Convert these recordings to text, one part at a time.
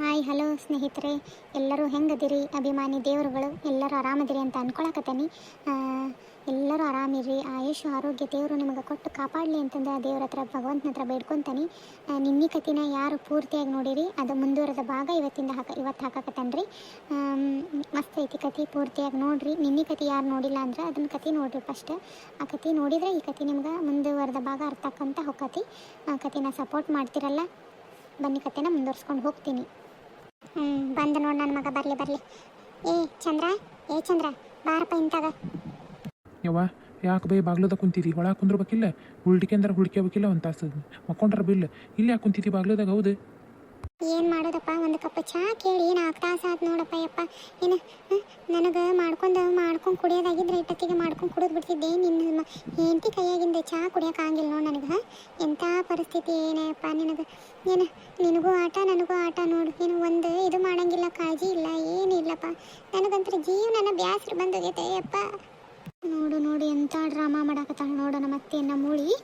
Hi hello ಸ್ನೇಹಿತರೆ. ಎಲ್ಲರೂ ಹೆಂಗದಿರಿ? ಅಭಿಮಾನಿ ದೇವರುಗಳು ಎಲ್ಲರೂ ಆರಾಮದಿರಿ ಅಂತ ಅನ್ಕೊಳಕತ್ತೀನಿ. ಆ, ಎಲ್ಲರೂ ಆರಾಮಿರಿ ಆಯುಷ್ ಆರೋಗ್ಯ ದೇವರು ನಿಮಗೆ ಕೊಟ್ಟು ಕಾಪಾಡಲಿ ಅಂತಂದು ಆ ದೇವ್ರ ಹತ್ರ ಭಗವಂತನ ಹತ್ರ ಬೇಡ್ಕೊತಾನೆ. ನಿನ್ನೆ ಕತಿನ ಯಾರು ಪೂರ್ತಿಯಾಗಿ ನೋಡಿರಿ ಅದು ಮುಂದುವರೆದ ಭಾಗ ಇವತ್ತಿಂದ ಹಾಕ ಇವತ್ತು ಹಾಕಕತ್ತಾನೆ ರೀ ಮಸ್ತ್ ಐತಿ ಕತಿ ಪೂರ್ತಿಯಾಗಿ ನೋಡ್ರಿ. ನಿನ್ನೆ ಕತಿ ಯಾರು ನೋಡಿಲ್ಲ ಅಂದ್ರೆ ಅದನ್ನ ಕತಿ ನೋಡ್ರಿ ಫಸ್ಟ್. ಆ ಕತಿ ನೋಡಿದ್ರೆ ಈ ಕತಿ ನಿಮ್ಗೆ ಮುಂದುವರೆದ ಭಾಗ ಅರ್ಥ ಆಕ್ಕಂತ ಹೋಗತಿ ಆ ಕತಿನ ಸಪೋರ್ಟ್ ಮಾಡ್ತಿರಲ್ಲ ಬನ್ನಿ ಕತೆನ ಮುಂದುವರ್ಸ್ಕೊಂಡು ಹೋಗ್ತೀನಿ. ಹ್ಞೂ ಬಂದು ನೋಡಿ ನನ್ನ ಮಗ, ಬರಲಿ ಬರಲಿ. ಏ, ಚಂದ್ರ ಏ, ಚಂದ್ರ, ಬಾರಪ್ಪ ಇಂತಾಗ. ಯವ್ವ, ಯಾಕೆ ಬೈ ಬಾಗ್ಲದ ಕುಂತಿದಿ ಒಳಗೆ ಕುಂದ್ರಬೇಕಿಲ್ಲ? ಹುಳ್ಟಿಕೆಂದ್ರೆ ಹುಳ್ಕ್ಯಬೇಕಿಲ್ಲ ಒಂದು ತಾಸು. ಮಕ್ಕೊಂಡ್ರ ಬಿಲ್. ಇಲ್ಲಿ ಯಾಕೆ ಕುಂತಿದಿ ಬಾಗ್ಲದಾಗ? ಹೌದು. ಏನು ಮಾಡೋದಪ್ಪ? ಒಂದು ಕಪ್ ಚಹಾ ಕೇಳಿ, ನಾಲ್ಕು ತಾಸು ಆತು ನೋಡಪ್ಪ ಯಪ್ಪ. ಏನು ನನಗೆ ಮಾಡ್ಕೊಂಡು ಮಾಡ್ಕೊಂಡು ಕುಡಿಯೋದಾಗಿದ್ರೆ ಇಟ್ಟತ್ತಿಗೆ ಮಾಡ್ಕೊಂಡು ಕುಡಿದು ಬಿಡ್ತಿದ್ದೆ. ನಿನ್ನ ಹೆಂಡತಿ ಕೈಯಾಗಿಂದ ಚಹಾ ಕುಡಿಯೋಕ್ಕಾಗಿಲ್ಲ ನೋಡಿ ನನಗೆ ಎಂಥ ಪರಿಸ್ಥಿತಿ ಏನಪ್ಪ ನಿನಗೆ? ಏನು, ನಿನಗೂ ಆಟ, ನನಗೂ ಆಟ ನೋಡು. ಏನು ಒಂದು ಇದು ಮಾಡಂಗಿಲ್ಲ, ಕಾಳಜಿ ಇಲ್ಲ, ಏನಿಲ್ಲಪ್ಪ. ನನಗಂತೂ ಜೀವನನ ಬ್ಯಾಸ್ರು ಬಂದೋಗೈತೆ ಯಪ್ಪ. ನೋಡು ನೋಡಿ ಎಂತ ಡ್ರಾಮಾ ಮಾಡಾಕತ್ತಾಳ ನೋಡು ನಮ್ಮ ಅತ್ತೆ ನಮ್ಮ ಮೂಳಿ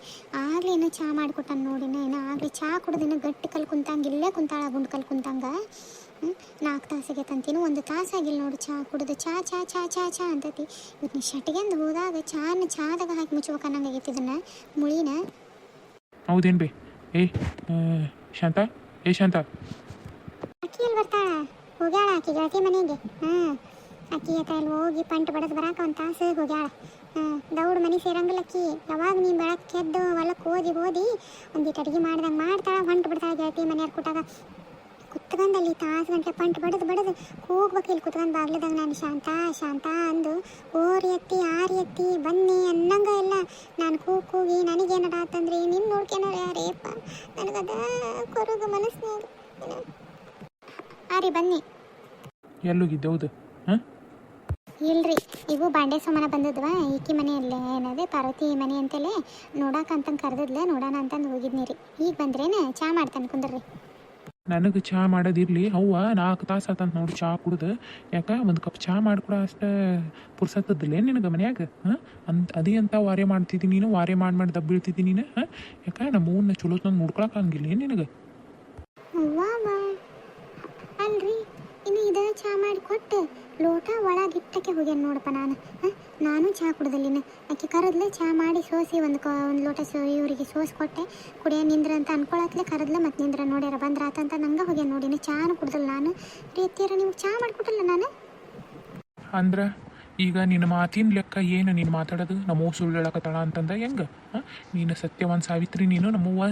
ಆಗ್ಲೇ ಏನೋ ಚಹಾ ಮಾಡಿಕೊಟ್ಟಾನ ನೋಡಿನ ಏನೋ ಆಗ್ಲೇ ಚಹಾ ಕುಡ್ದಿನ ಗಟ್ಟಿ ಕಲ್ ಕುಂತಂಗ ಇಲ್ಲೇ ಕುಂತಾಳ ಗುಂಡು ಕಲ್ ಕುಂತಂಗ. ನಾಲ್ಕು ತಾಸಿಗೆ ತಂತೀನಿ ಒಂದು ತಾಸಾಗಿಲ್ಲ ನೋಡು ಚಾ ಕುಡಿದು. ಚಾ ಚಾ ಚಾ ಚಾ ಚಾ ಅಂತೈತಿ. ಇವತ್ತು ಶಟಿಗೆಂದು ಹೋದಾಗ ಚಾನ ಚಾದಾಗ ಹಾಕಿ ಮುಚ್ಚುವಕ ಅನ್ನಂಗಾಗೈತಿ ಇದನ್ನ. ಮುಳಿನ? ಹೌದೇನು ಬೇ? ಏ ಶಾಂತಾ ಶಾಂತ? ಏ ಶಾಂತ? ಅಕ್ಕಿ ಎಲ್ಲಿ ಬರ್ತಾಳ? ಹೋಗ್ಯಾಳ ಆಕಿ ಗೆಳತಿ ಮನೆಗೆ? ಹಾಂ ಅಕ್ಕಿ ಹತ್ರ ಅಲ್ಲಿ ಹೋಗಿ ಪಂಟ್ ಬಡದು ಬರಾಕ ಒಂದು ತಾಸು ಹೋಗ್ಯಾಳ. ದೌಡ್ ಮನೆ ಸೇರಂಗಿಲ್ಲ ಅಕ್ಕಿ. ಯಾವಾಗ ನೀನು ಬೆಳಕ್ ಕೆದ್ದು ಹೊಲಕ್ಕೆ ಓದಿ ಓದಿ ಒಂದಿಟ್ಟು ಅಡುಗೆ ಮಾಡ್ದಂಗೆ ಮಾಡ್ತಾಳ ಹೊಂಟು ಬಿಡ್ತಾಳ ಗೆಳತಿ ಮನೆಯವ್ರು ಕೊಟ್ಟಾಗ ಕುತ್ಕೊಂಡು ಅಲ್ಲಿ ತಾಸು ಗಂಟೆ ಪಂಟ್ ಬಡದು ಬಡದು ಹೋಗ್ಬೇಕು ಇಲ್ಲಿ ಕುತ್ಕೊಂಡು ಬಾಗ್ಲದಾಗ ನಾನು ಶಾಂತ ಶಾಂತ ಅಂದು ಓರಿ ಎತ್ತಿ ಆರಿ ಎತ್ತಿ ಬನ್ನಿ ಅನ್ನಂಗ ಇಲ್ಲ. ನಾನು ಕೂಗ್ ಕೂಗಿ ನನಗೇನಡ ಆತಂದ್ರೆ ನಿನ್ನ ನೋಡ್ಕೊಳೋರು ಯಾರೇಪ್ಪ ನನಗದ ಕೊರಗು ಮನಸ್ಸಿನಾಗ ಆರಿ ಬನ್ನಿ. ಎಲ್ಲೋಗಿದ್ದೆ ಹೌದು. ಹಾಂ? ಇಲ್ರಿ ಇವು ಬಾಂಡೆ ಸಾಮಾನ ಬಂದದ್ವ ಈಕಿ ಮನೆಯಲ್ಲೇ ಏನದೆ ಪಾರ್ವತಿ ಮನೆ ಅಂತಲೇ ನೋಡಾಕ ಅಂತಂದು ಕರೆದಿದ್ಲೆ ನೋಡೋಣ ಅಂತಂದು ಹೋಗಿದ್ನಿ ರೀ. ಈಗ ಬಂದ್ರೇನ ಚಾ ಮಾಡ್ತಾನೆ ಕುಂದ್ರಿ ನನಗೆ ಚಹಾ ಮಾಡೋದಿರಲಿ ಅವ್ವ ನಾಲ್ಕು ತಾಸು ಆತಂತ ನೋಡಿ ಚಹಾ ಕುಡ್ದು. ಯಾಕೆ ಒಂದು ಕಪ್ ಚಹಾ ಮಾಡ್ಕೊಡೋ ಅಷ್ಟು ಪುರ್ಸತ್ತದಿಲ್ಲ ನಿನಗೆ ಮನ್ಯಾಗ ಹಾಂ? ಅಂತ ಅದೇ ಅಂತ ವಾರೆ ಮಾಡ್ತಿದ್ದೀನಿ ನೀನು ವಾರೆ ಮಾಡಿ ಮಾಡಿ ದಬ್ಬ ಬೀಳ್ತಿದ್ದಿ ನೀನು ಹಾಂ? ಯಾಕೆ ನಮ್ಮ ಚಲೋ ತಂದು ನೋಡ್ಕೊಳಕ್ಕಾಗಿಲ್ಲ ಏನು ನಿನಗೆ? ಅಲ್ರಿ ಇನ್ನು ಇದ ಚಾ ಮಾಡಿ ಕೊಟ್ಟು ಲೋಟ ಒಳಗಿಟ್ಟಕ್ಕೆ ಹೋಗ್ಯಾನ ನೋಡಪ್ಪ ನಾನು? ನಾನು ಚಹಾ ಕುಡ್ದಲ್ಲಿನ ಆಕೆ ಕರದ್ಲೆ ಚಹಾ ಮಾಡಿ ಸೋಸಿ ಒಂದು ಒಂದು ಲೋಟ ಸೋ ಇವರಿಗೆ ಸೋಸಿ ಕೊಟ್ಟೆ. ಕುಡಿಯ ನಿಂದ್ರ ಅಂತ ಅನ್ಕೊಳತ್ಲೆ ಕರದ್ಲೆ ಮತ್ತೆ ನಿಂದ್ರ ನೋಡ್ಯಾರ ಬಂದ್ರಾತ ಅಂತ ನಂಗೆ ಹೋಗ್ಯಾನ ನೋಡಿನ ಚಹಾನು ಕುಡ್ದಲ್ಲ ನಾನು. ರೀತಿಯರ ನಿಮ್ಗೆ ಚಹಾ ಮಾಡಿಕೊಟ್ಟಲ್ಲ ನಾನು? ಅಂದ್ರೆ ಈಗ ನಿನ್ನ ಮಾತಿನ ಲೆಕ್ಕ ಏನು ನೀನು ಮಾತಾಡೋದು? ನಮ್ಮವ್ವ ಸುಳ್ಳು ಹೇಳಕತ್ತಾಳ ಅಂತಂದ ಹೆಂಗೆ? ನೀನು ಸತ್ಯವಾನ್ ಸಾವಿತ್ರಿ, ನೀನು ನಮ್ಮವ್ವ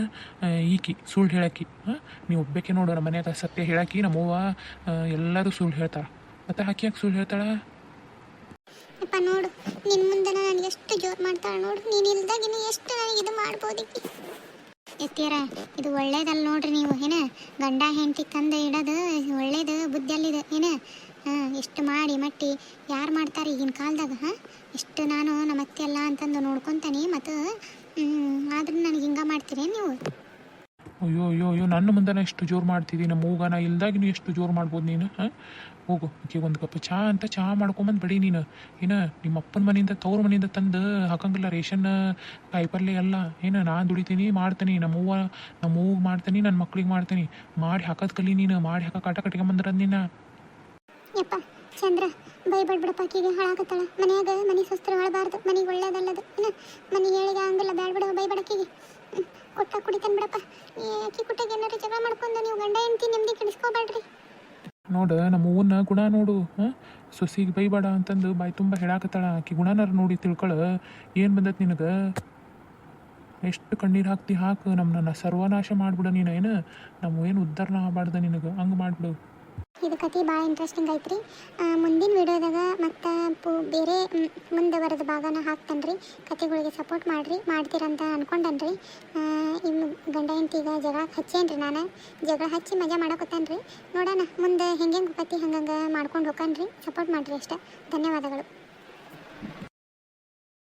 ಈಕಿ ಸುಳ್ಳು ಹೇಳಕ್ಕಿ ಹಾಂ? ನೀವು ಒಬ್ಬಕ್ಕೆ ನೋಡು ನಮ್ಮ ಮನ್ಯಾಗ ಸತ್ಯ ಹೇಳಕ್ಕಿ ನಮ್ಮವ್ವ ಎಲ್ಲರೂ ಸುಳ್ಳು ಹೇಳ್ತಾಳೆ. ಮತ್ತೆ ಆಕಿ ಯಾಕೆ ಸುಳ್ಳು ಹೇಳ್ತಾಳ? ಅಪ್ಪ ನೋಡು ನಿನ್ನ ಮುಂದೆ ನಾನು ಎಷ್ಟು ಜೋರು ಮಾಡ್ತಾಳೆ ನೋಡು, ನೀನು ಇನ್ನು ಎಷ್ಟು ನನಗೆ ಇದು ಮಾಡ್ಬೋದಿಕ್ಕಿ? ಎತ್ತೀರ ಇದು ಒಳ್ಳೇದಲ್ಲ ನೋಡ್ರಿ ನೀವು, ಏನ? ಗಂಡ, ಹೆಂಡತಿ, ತಂದು ಇಡದು ಒಳ್ಳೇದು, ಬುದ್ಧಿಯಲ್ಲಿದೆ, ಏನ? ಹಾಂ, ಎಷ್ಟು ಮಾಡಿ ಮಟ್ಟಿ, ಯಾರು ಮಾಡ್ತಾರೆ ಈಗಿನ ಕಾಲದಾಗ ಎಷ್ಟು ನಾನು ನಮ್ಮ ಅತ್ತೆ ಅಲ್ಲ ಅಂತಂದು ನೋಡ್ಕೊತಾನೆ, ಮತ್ತು ಆದ್ರೂ ನನಗೆ ಹಿಂಗ ಮಾಡ್ತೀರೇನು ನೀವು? ಅಯ್ಯೋ ಅಯ್ಯೋ ಅಯ್ಯೋ, ನನ್ನ ಮುಂದನ ಎಷ್ಟು ಜೋರು ಮಾಡ್ತಿದ್ದೀನಿ ನಮ್ಮ ಮೂಗನ ನೀನು ಎಷ್ಟು ಜೋರು ಮಾಡ್ಬೋದು ನೀನು, ಹಾಂ? ಹೋಗು ಆಕೆ ಒಂದು ಕಪ್ ಚಹಾ ಅಂತ ಚಹಾ ಮಾಡ್ಕೊಂಬಂದು ಬಡಿ ನೀನು. ಏನು, ನಿಮ್ಮ ಅಪ್ಪನ ಮನೆಯಿಂದ, ತವ್ರ ಮನೆಯಿಂದ ತಂದು ಹಾಕಂಗಿಲ್ಲ ರೇಷನ್ ಕಾಯಿಪಲ್ಲೆ ಎಲ್ಲ. ಏನು, ನಾನು ದುಡಿತೀನಿ, ಮಾಡ್ತೀನಿ ನಮ್ಮವ್ವ ನಮ್ಮ ಹೂವು ಮಾಡ್ತೀನಿ, ನನ್ನ ಮಕ್ಳಿಗೆ ಮಾಡ್ತೀನಿ. ಮಾಡಿ ಹಾಕೋದು ಕಲಿ ನೀನು, ಮಾಡಿ ಹಾಕೋ ಕಾಟ ಕಟ್ಕೊಂಬಂದ್ರದ್ ನೀನು ಯಪ್ಪ, ಚಂದ್ರ, ಬೈಬಾಡ್ ಬಿಡಪ್ಪ ಆಕಿಗೆ ಮನೆ ಸುಸ್ತ್ರ ಹಾಳಬಾರ್ದು ಮನೆಗೆ ಒಳ್ಳೇದಲ್ಲದು. ಮನೆ ಹೇಳಿಗೆ ಹಂಗಿಲ್ಲ ಬ್ಯಾಡ ಬಿಡು ಬೈಬಾಡ್ ಆಕಿಗೆ ಹ್ಮ್, ಕೊಟ್ಟ ಕುಡಿತಾನೆ ಬಿಡಪ್ಪ ಈ ಅಕ್ಕಿ ಕುಟ್ಟಾಗ ಏನಾರು ಜಗಳ ಮಾಡ್ಕೊಂಡು ನೀವು ಗಂಡ ಹೆಂಡತಿ ನೆಮ್ಮದಿ ಕೆಡಿಸ್ಕೋಬೇಡ್ರಿ ನೋಡು, ನಮ್ಮ ಗುಣ ನೋಡು, ಹಾಂ? ಸೊಸಿಗೆ ಬೈಬೇಡ ಅಂತಂದು ಬಾಯಿ ತುಂಬ ಹೇಳಾಕತ್ತಾಳ. ಆಕಿ ಗುಣನಾರ ನೋಡಿ ತಿಳ್ಕೊಳ, ಏನು ಬಂದತ್ ನಿನಗೆ? ಎಷ್ಟು ಕಣ್ಣೀರು ಹಾಕ್ತಿ ಹಾಕು ನಮ್ಮನ್ನ ಸರ್ವನಾಶ ಮಾಡ್ಬಿಡು ನೀನು ಏನು ನಮ್ಮ ಏನು ಉದ್ಧಾರನ ಆಗಬಾರ್ದು ನಿನಗೆ? ಹಂಗೆ ಮಾಡ್ಬಿಡು. ಇದು ಕತೆ ಭಾಳ ಇಂಟ್ರೆಸ್ಟಿಂಗ್ ಐತ್ರಿ. ಮುಂದಿನ ವಿಡಿಯೋದಾಗ ಮತ್ತು ಪು, ಬೇರೆ ಮುಂದೆ ಬರೋದ ಭಾಗನ ಹಾಕ್ತಾನೆ ರೀ ಕತೆಗಳಿಗೆ ಸಪೋರ್ಟ್ ಮಾಡಿರಿ, ಮಾಡ್ತೀರಂತ ಅನ್ಕೊಂಡನ್ರಿ. ಇನ್ನು ಗಂಡ ಹೆಂಡ್ತಿಗ ಜಗಳ ಹಚ್ಚೇನ್ರಿ ನಾನು. ಜಗಳ ಹಚ್ಚಿ ಮಜಾ ಮಾಡಕೊತಾನೆ ರೀ ನೋಡೋಣ, ಮುಂದೆ ಹೆಂಗೆ ಹೆಂಗೆ ಕತೆ ಹಂಗಂಗೆ ಮಾಡ್ಕೊಂಡು ಹೋಗ್ತಾನೆ ರೀ ಸಪೋರ್ಟ್ ಮಾಡಿರಿ ಅಷ್ಟೇ. ಧನ್ಯವಾದಗಳು.